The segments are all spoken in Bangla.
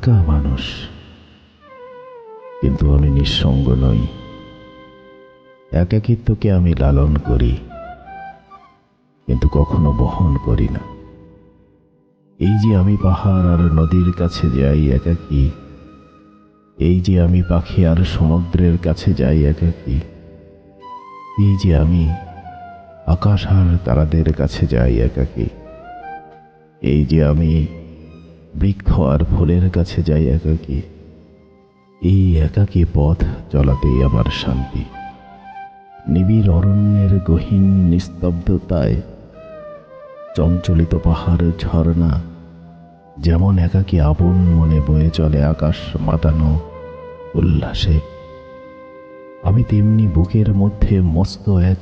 একা মানুষ, কিন্তু আমি নিঃসঙ্গ নই। একাকিত্বকে আমি লালন করি, কিন্তু কখনো বহন করি না। এই যে আমি পাহাড় আর নদীর কাছে যাই একাকী, এই যে আমি পাখি আর সমুদ্রের কাছে যাই একাকী, এই যে আমি আকাশ আর তারাদের কাছে যাই একাকী, এই যে আমি বৃক্ষ আর ফুলের কাছে যাই একাকী, এই একাকী পথ চলাতেই আমার শান্তি। নিবিড় অরণ্যের গহীন নিস্তব্ধতায় চঞ্চলিত পাহাড় ঝর্ণা যেমন একাকী আপন মনে বয়ে চলে আকাশ মাতানো উল্লাসে। আমি তেমনি বুকের মধ্যে মস্ত এক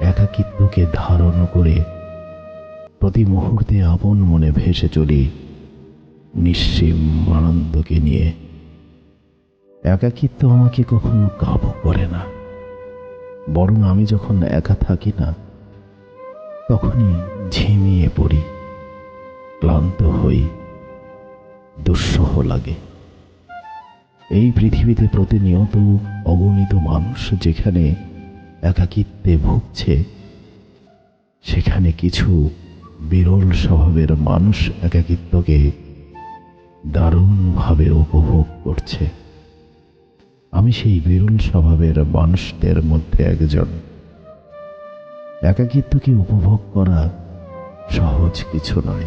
একাকিত্বকে ধারণ করে প্রতি মুহূর্তে আপন মনে ভেসে চলি নিঃসীম আনন্দকে নিয়ে। একাকিত্ব আমাকে কখনো কাবু করে না। বরং আমি যখন একা থাকি না, তখনই ঝিমিয়ে পড়ি, ক্লান্ত হই, দুঃসহ লাগে। এই পৃথিবীতে প্রতিনিয়ত অগণিত মানুষ যেখানে একাকিত্বে ভুগছে, সেখানে কিছু বিরল স্বভাবের মানুষ একাকিত্বকে দারুণভাবে উপভোগ করছে। আমি সেই বিরল স্বভাবের মানুষদের মধ্যে একজন। একাকিত্বকে উপভোগ করা সহজ কিছু নয়।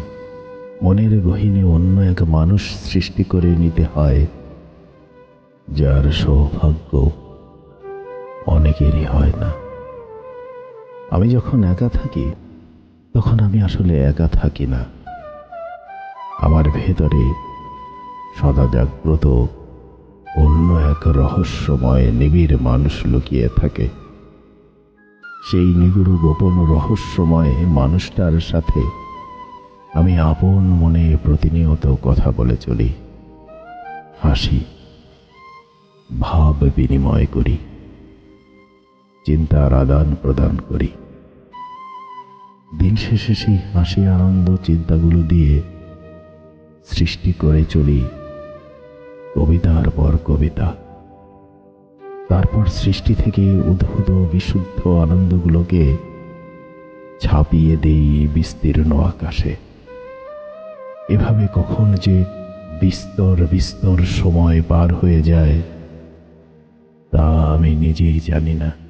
মনের গহীনে অন্য এক মানুষ সৃষ্টি করে নিতে হয়, যার সৌভাগ্য অনেকেরই হয় না। আমি যখন একা থাকি, তখন আমি আসলে একা থাকি না। আমার ভেতরে সদা জাগ্রত। অন্য এক রহস্যময় নিবিড় মানুষ লুকিয়ে থাকে। সেই নিগুড় গোপন রহস্যময় মানুষটার সাথে আমি আপন মনে প্রতিনিয়ত কথা বলে চলি। হাসি, ভাব বিনিময় করি। চিন্তার আদান প্রদান করি। দিন শেষে সেই হাসি আনন্দ চিন্তাগুলো দিয়ে সৃষ্টি করে চলি কবিতার পর কবিতা। তারপর সৃষ্টি থেকে উদ্ভূত বিশুদ্ধ আনন্দগুলোকে ছাপিয়ে দেই বিস্তীর্ণ আকাশে। এভাবে কখন যে বিস্তর বিস্তর সময় পার হয়ে যায়, তা আমি নিজেই জানি না।